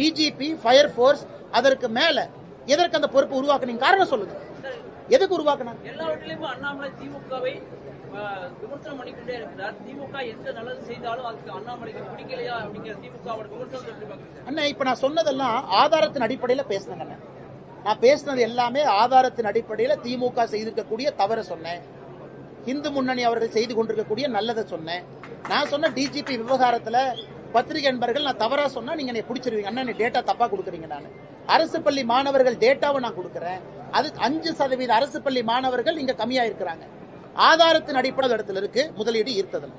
DGP fire force அதற்கு மேல எதற்கு அந்த பொறுப்பு உருவாக்குனீங்க? காரணம் சொல்லுங்க. எதுக்கு உருவாக்குனாங்க? எல்லாவற்றிலும் அண்ணாமலை திமுகவை விமர்சனம் பண்ணிக்கொண்டே இருக்கிறார். திமுக எந்த நல்லது செய்தாலும் அதுக்கு அண்ணாமலைக்கு பிடிக்கலையா அப்படிங்கிற திமுகவோட விமர்சனம் இப்ப நான் சொன்னதெல்லாம் ஆதாரத்தின் அடிப்படையில பேசினேங்க. நான் பேசினது எல்லாமே ஆதாரத்தின் அடிப்படையில திமுக செய்திருக்கக்கூடிய தவற சொன்னேன். இந்து முன்னணி அவர்கள் செய்து கொண்டிருக்கக்கூடிய நல்லதை சொன்னேன். நான் சொன்ன டிஜிபி விவகாரத்துல பத்திரிகை நண்பர்கள் நான் தவறா சொன்னா நீங்க என்னை பிடிச்சிருவீங்க. அண்ணா நீ டேட்டா தப்பா கொடுக்குறீங்க நான். அரசு பள்ளி மாணவர்கள் டேட்டாவை நான் கொடுக்குறேன். அது அஞ்சு சதவீத அரசு பள்ளி மாணவர்கள் இங்க கம்மியா இருக்கிறாங்க. ஆதாரத்தின் அடிப்படை இடத்துல இருக்கு. முதலீடு ஈர்த்ததில்.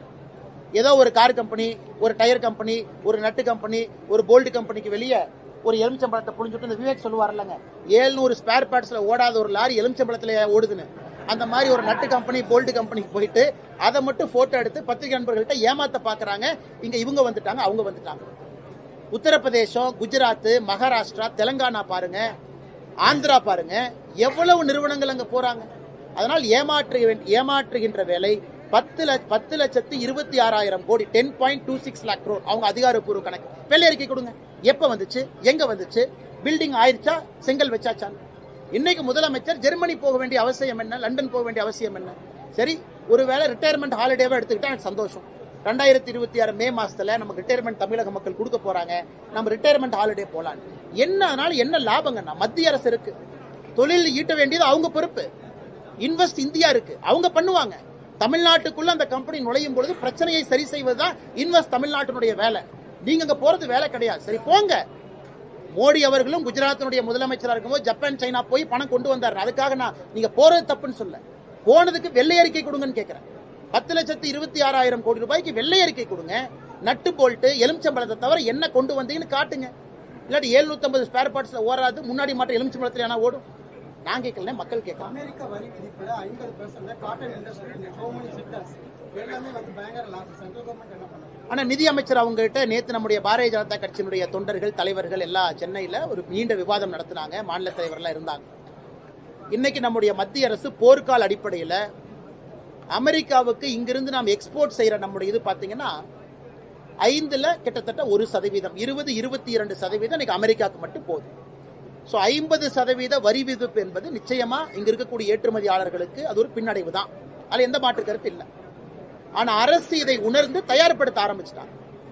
ஏதோ ஒரு கார் கம்பெனி ஒரு டயர் கம்பெனி ஒரு நட்டு கம்பெனி ஒரு போல்டு கம்பெனிக்கு வெளியே ஒரு எலுமிச்சம்பழத்தை புழிஞ்சுட்டு இந்த விவேக் சொல்லுவார் இல்லைங்க. ஏழ்நூறு ஸ்பேர் பார்ட்ஸில் ஓடாத ஒரு லாரி எலுமிச்சம்பழத்தில் ஓடுதுன்னு. அந்த மாதிரி ஒரு நட்டு கம்பெனி கோல்டு கம்பெனிக்கு போயிட்டு அதை மட்டும் போட்டோ எடுத்து பத்திரிகை நண்பர்கள்ட்ட ஏமாத்த பாக்குறாங்க. இங்க இவங்க வந்துட்டாங்க அவங்க வந்துட்டாங்க. உத்தரப்பிரதேசம் குஜராத் மகாராஷ்டிரா தெலங்கானா பாருங்க ஆந்திரா பாருங்க எவ்வளவு நிறுவனங்கள் அங்க போறாங்க. அதனால் ஏமாற்று ஏமாற்றுகின்ற வேலை பத்து லட்ச பத்து லட்சத்து இருபத்தி ஆறாயிரம் கோடி ten point two six lakh crore அவங்க அதிகாரப்பூர்வ கணக்கு. வெள்ளை அறிக்கை கொடுங்க. எப்போ வந்துச்சு? எங்க வந்துச்சு? பில்டிங் ஆயிடுச்சா செங்கல் வச்சாச்சான்னு. இன்னைக்கு முதலமைச்சர் ஜெர்மனி போக வேண்டிய அவசியம் என்ன? லண்டன் போக வேண்டிய அவசியம் என்ன? சரி ஒருவேளை ரிட்டையர்மெண்ட் ஹாலிடேவா எடுத்துக்கிட்டா எனக்கு சந்தோஷம். ரெண்டாயிரத்தி இருபத்தி ஆறு மே மாசத்துல நமக்கு ரிட்டையர்மெண்ட் தமிழக மக்கள் கொடுக்க போறாங்க. நம்ம ரிட்டையர்மெண்ட் ஹாலிடே போலாம் என்ன அதனால என்ன லாபங்கண்ணா? மத்திய அரசு இருக்கு. தொழில் ஈட்ட வேண்டியது அவங்க பொறுப்பு. இன்வெஸ்ட் இந்தியா இருக்கு. அவங்க பண்ணுவாங்க. தமிழ்நாட்டுக்குள்ள அந்த கம்பெனி நுழையும் பொழுது பிரச்சனையை சரி செய்வதுதான் இன்வெஸ்ட் தமிழ்நாட்டினுடைய வேலை. நீங்க அங்க போறது வேலை கிடையாது. சரி போங்க. மோடி அவர்களும் குஜராத்தினுடைய முதலமைச்சராக இருக்கும்போது ஜப்பான் சைனா போய் பணம் கொண்டு வந்தார். அதுக்காக நான் நீங்க போறது தப்புன்னு சொல்ல போனதுக்கு வெள்ளை அறிக்கை கொடுங்கன்னு கேட்கிறேன் பத்து லட்சத்து இருபத்தி ஆறாயிரம் கோடி ரூபாய்க்கு வெள்ளை அறிக்கை கொடுங்க. நட்டு போல்ட்டு எலுமிச்சம்பழத்தை தவிர என்ன கொண்டு வந்தீங்கன்னு காட்டுங்க. இல்லாட்டி 750 ஸ்பேர் பார்ட்ஸில் ஓடாது முன்னாடி மாட்ட எலுமிச்சம்பழத்தில் ஏன்னா ஓடும். நான் கேட்கல மக்கள் கேட்கலாம். அமெரிக்க வரி விதிப்புல ஐம்பது percent cotton industry so many sectors எல்லாமே வந்து பயங்கர லாஸ் சென்ட்ரல் கவர்மெண்ட் என்ன பண்ணுது ஆனா நிதி அமைச்சர் அவங்க கிட்ட நேத்து நம்முடைய பாரதிய ஜனதா கட்சியினுடைய தொண்டர்கள் தலைவர்கள் எல்லாம் சென்னையில ஒரு நீண்ட விவாதம் நடத்தினாங்க. மாநில தலைவர்லாம் இருந்தாங்க. இன்னைக்கு நம்முடைய மத்திய அரசு போர்க்கால அடிப்படையில அமெரிக்காவுக்கு இங்கிருந்து நாம் எக்ஸ்போர்ட் செய்யற நம்முடைய இது பாத்தீங்கன்னா ஐந்துல கிட்டத்தட்ட ஒரு சதவீதம் இருபது இருபத்தி இரண்டு சதவீதம் இன்னைக்கு அமெரிக்காவுக்கு மட்டும் போகுது ஸோ ஐம்பது சதவீத வரி விதிப்பு என்பது நிச்சயமா இங்க இருக்கக்கூடிய ஏற்றுமதியாளர்களுக்கு அது ஒரு பின்னடைவு தான் அதுல எந்த மாற்று கருத்து இல்லை. ஆனா அரசு இதை உணர்ந்து தயார்படுத்த ஆரம்பிச்சிட்டாங்க.